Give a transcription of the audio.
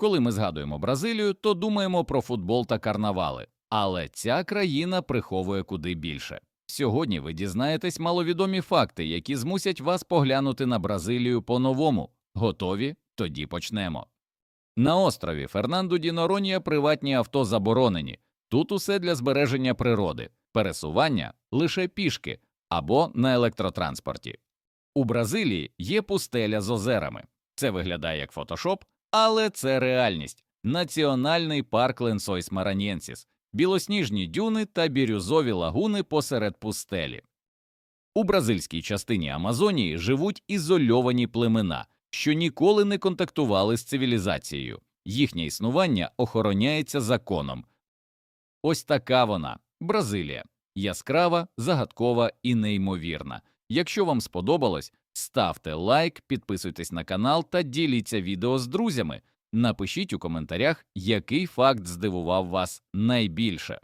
Коли ми згадуємо Бразилію, то думаємо про футбол та карнавали. Але ця країна приховує куди більше. Сьогодні ви дізнаєтесь маловідомі факти, які змусять вас поглянути на Бразилію по-новому. Готові? Тоді почнемо. На острові Фернанду ді Норонія приватні авто заборонені. Тут усе для збереження природи, пересування лише пішки або на електротранспорті. У Бразилії є пустеля з озерами. Це виглядає як фотошоп, але це реальність. Національний парк Ленсойс Мараньєнсіс, білосніжні дюни та бірюзові лагуни посеред пустелі. У бразильській частині Амазонії живуть ізольовані племена, що ніколи не контактували з цивілізацією. Їхнє існування охороняється законом. Ось така вона Бразилія. Яскрава, загадкова і неймовірна. Якщо вам сподобалось, ставте лайк, підписуйтесь на канал та діліться відео з друзями. Напишіть у коментарях, який факт здивував вас найбільше.